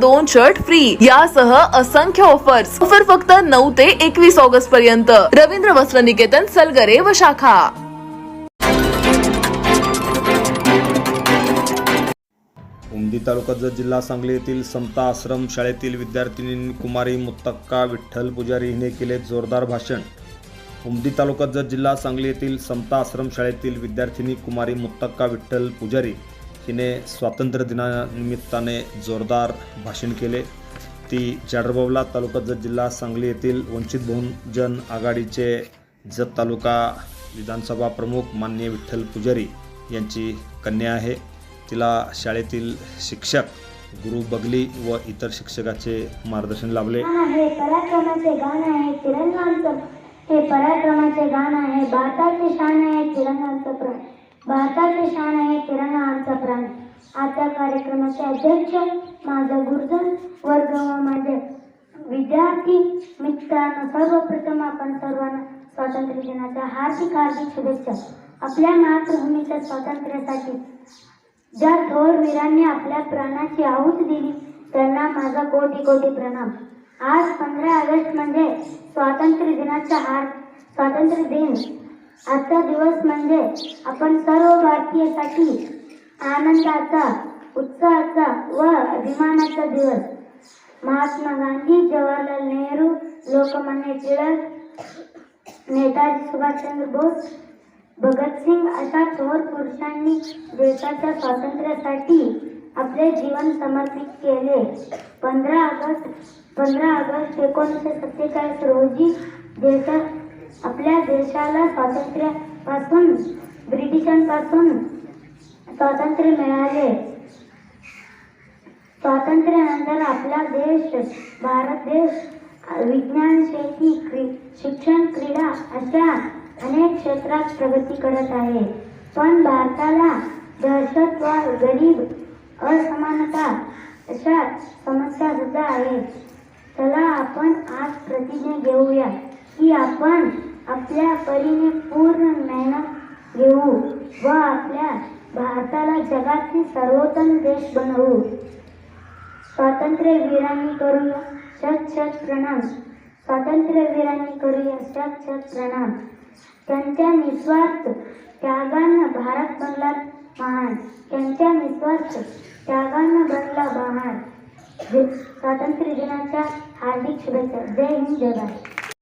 दोन shirt free यासह असंख्य ऑफर्स ऑफर फक्त नऊ ते एकवीस ऑगस्ट पर्यंत. रवींद्र वस्त्र निकेतन सलगरे व शाखा. उमदी तालुका जत जिल्हा सांगली येथील समता आश्रम शाळेतील विद्यार्थिनी कुमारी मुत्तक्का विठ्ठल पुजारी हिने केले जोरदार भाषण. उमदी तालुका जत जिल्हा सांगली येथील समता आश्रम शाळेतील विद्यार्थिनी कुमारी मुत्तक्का विठ्ठल पुजारी हिने स्वातंत्र्य दिनानिमित्ताने जोरदार भाषण केले. ती जाडरबावला तालुका जत जिल्हा सांगली येथील वंचित बहुजन आघाडीचे जत तालुका विधानसभा प्रमुख मान्य विठ्ठल पुजारी यांची कन्या आहे. तिला शाळेतील शिक्षक गुरु बगली व इतर शिक्षकाचे मार्गदर्शन लाभले. पराक्रमाचे गाण आहे तिरंगांचं हे पराक्रमाचे गाण आहे भारताचे शान आहे तिरंगांचं प्राण भारताचे शान आहे किराणा आमचा प्राण. आजच्या कार्यक्रमाचे अध्यक्ष माझं गुरुजन वर्ग व माझे विद्यार्थी मित्रांनो सर्वप्रथम आपण सर्वांना स्वातंत्र्य दिनाच्या हार्दिक हार्दिक शुभेच्छा. आपल्या मातृभूमीच्या स्वातंत्र्यासाठी ज्या थोर वीरांनी आपल्या प्राणाची आहुत दिली त्यांना माझा कोटी कोटी प्रणाम. आज पंधरा ऑगस्ट म्हणजे स्वातंत्र्य दिनाचा हार स्वातंत्र्य दिन. आजचा दिवस म्हणजे आपण सर्व भारतीयासाठी आनंदाचा उत्साहाचा व अभिमानाचा दिवस. महात्मा गांधी जवाहरलाल नेहरू लोकमान्य टिळक नेताजी सुभाषचंद्र बोस भगतसिंग अशा थोर पुरुषांनी देशाच्या स्वातंत्र्यासाठी आपले जीवन समर्पित केले. पंधरा ऑगस्ट पंधरा ऑगस्ट एकोणीसशे सत्तेचाळीस रोजी देशात आपल्या देशाला स्वातंत्र्यापासून ब्रिटिशांपासून स्वातंत्र्य मिळाले. स्वातंत्र्यानंतर आपला देश भारत देश विज्ञान शेती क्री शिक्षण क्रीडा अशा अनेक क्षेत्रात प्रगती करत आहे. पण भारताला दहशतवाद गरीब असमानता अशा समस्या सुद्धा आहेत. चला आपण आज प्रतिज्ञा घेऊया. की आपण आपल्या परीने पूर्ण मेहनत घेऊ व आपल्या भारताला जगातील सर्वोत्तम देश बनवू. स्वातंत्र्यवीरांनी करूया शत शत प्रणाम. स्वातंत्र्यवीरांनी करूया शत शत प्रणाम. त्यांच्या निस्वार्थ त्यागानं भारत बनला महान. त्यांच्या निस्वार्थ त्यागानं बनला महान. स्वातंत्र्य दिनाच्या हार्दिक शुभेच्छा. जय हिंद जय भारत.